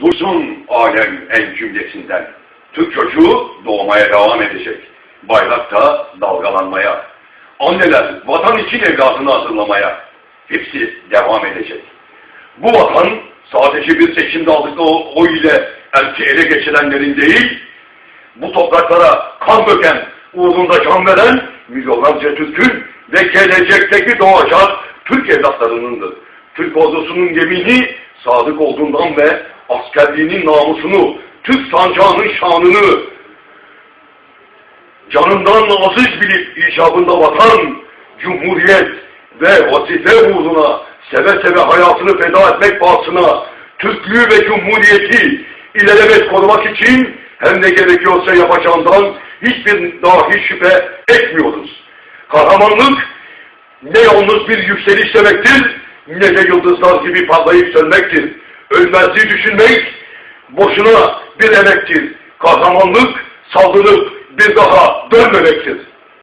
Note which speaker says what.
Speaker 1: Dursun alem en cümlesinden. Türk çocuğu doğmaya devam edecek. Bayrakta dalgalanmaya. Anneler vatan için evladını hazırlamaya. Hepsi devam edecek. Bu vatan sadece bir seçimde aldıkları o oy ile elki ele geçirenlerin değil, bu topraklara kan döken, uğrunda can veren milyonlarca Türk'ün ve gelecekteki doğacak Türk evlatlarınındır. Türk ordusunun yemini sadık olduğundan ve askerliğinin namusunu, Türk sancağının şanını canından aziz bilip icabında vatan, cumhuriyet ve vazife uğruna seve seve hayatını feda etmek pahasına Türklüğü ve Cumhuriyeti ilelebet korumak için hem ne gerekiyorsa yapacağından hiçbir dahi şüphe etmiyoruz. Kahramanlık ne yalnız bir yükseliş demektir, ne de yıldızlar gibi parlayıp sönmektir. Ölmezliği düşünmek boşuna bir emektir. Kahramanlık saldırıp bir daha dönmemektir.